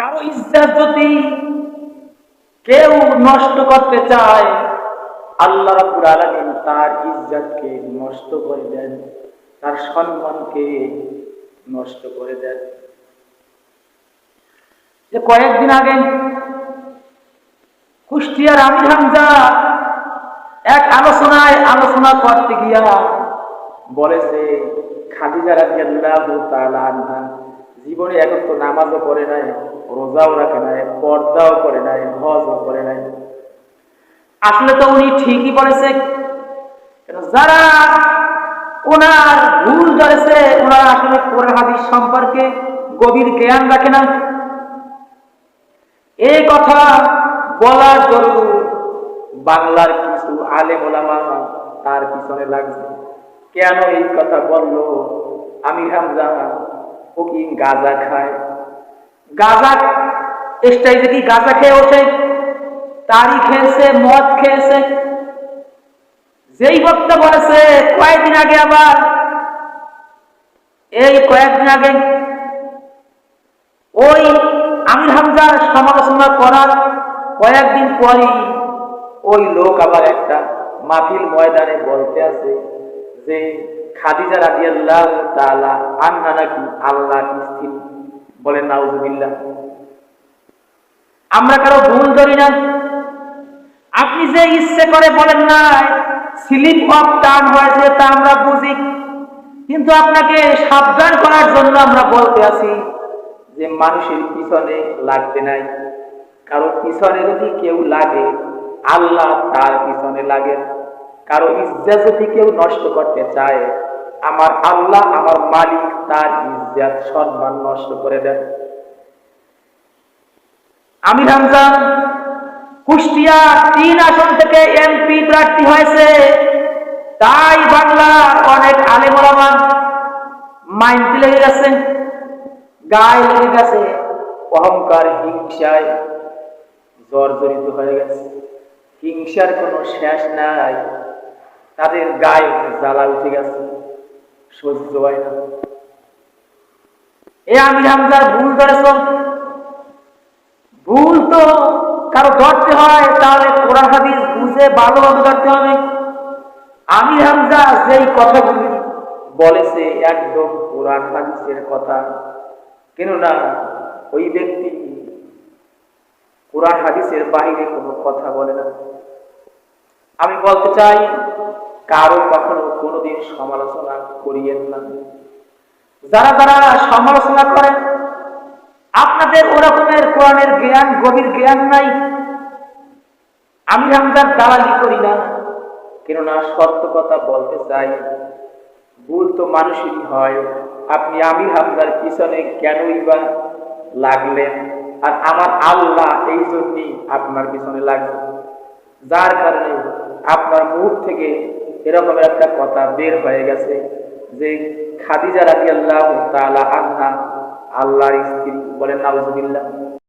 কারও ইজ্জত যদি কেউ নষ্ট করতে চায়, আল্লাহ রাব্বুল আলামিন তার ইজ্জতকে নষ্ট করে দেন, তার সম্মানকে নষ্ট করে দেন। যে কয়েকদিন আগে কুষ্টিয়ার আমির হামজা এক আলোচনায় আলোচনা করতে গিয়া বলেছে খাদিজা রাদিয়াল্লাহু তাআলা জীবনে তো নামাজও করে নাই। রোজাও রাখে নাই, পর্দাও করে নাই, হজও করে নাই। আসলে তো উনি ঠিকই বলেছে যারা ওনার ভুল ধরেছে ওনারা আসলে কোরআন হাদিস সম্পর্কে গভীর জ্ঞান রাখে না। এই কথা বলার জন্য বাংলার কিছু আলেম ওলামা তার পিছনে লাগছে। কেন এই কথা বলল? আমি হামজা ও কি গাঁজা খায়? গাঁজা স্টাইলে কি গাঁজা খেয়ে ওঠে? তারি খেয়েছে, মদ খেয়েছে। যেই বক্তা বলেছে, কয়েকদিন আগে আবার, এই কয়েকদিন আগে, ওই আমির হামজার সমালোচনা করার কয়েকদিন পরই ওই লোক আবার একটা মাহফিল ময়দানে বলতে আছে যে, খাদিজা রাদিয়াল্লাহ তাআলা আন্না নাকি আল্লাহ স্ত্রী বলেন, নাউজুবিল্লাহ। আমরা কারও ভুল ধরি না। আপনি যে ইচ্ছে করে বলেন, না, স্লিপ অফ টার্ন হয়েছে তা আমরা বুঝি। কিন্তু আপনাকে সাবধান করার জন্য আমরা বলতে আছি যে, মানুষের পিছনে লাগতে নাই। কারও পিছনে যদি কেউ লাগে, আল্লাহ তার পিছনে লাগে। কারও ইজ্জত যদি কেউ নষ্ট করতে চায় আমার আল্লাহ, আমার মালিক, তার ইজ্জত, সম্মান নষ্ট করে দেন। আমি হামজান, কুষ্টিয়া তিন আসন থেকে এমপি প্রার্থী হয়েছে। তাই বাংলার অনেক আলেমরামান মাইন্ড লেগে গেছে, গায়ে লেগে গেছে, অহংকার, হিংসায় জর্জরিত হয়ে গেছে। হিংসার কোনো শেষ নাই, তাদের গায়ে জ্বালা উঠে গেছে। সহ্য হয় না। এ হামজার ভুল ধরেছ ভুল তো কারও ধরতে হয়, তাহলে কোরআন হাদিস বুঝে ভালোভাবে ধরতে হবে। হামজা কথাগুলি বলেছে, একদম কোরআন হাদিসের কথা। কেননা ওই ব্যক্তি কোরআন হাদিসের বাইরে কোনো কথা বলে না। আমি বলতে চাই, কারও কখনো কোনোদিন সমালোচনা করিয়েন না। যারা যারা সমালোচনা করেন, আপনাদের ওরকমের কোরআনের জ্ঞান, গভীর জ্ঞান নাই। আমি হামজার দালালি করি না। কেননা সত্য কথা বলতে চাই, ভুল তো মানুষেরই হয়। আপনি আমির হামজার পিছনে কেনই বা লাগলেন? আর আমার আল্লাহ এই জন্যই আপনার পিছনে লাগবে যার কারণে আপনার মুখ থেকে এরকম একটা কথা বের হয়ে গেছে। যে খাদিজা রাজি আল্লাহ আল্লাহর স্ত্রী বলেন নাউজুবিল্লাহ।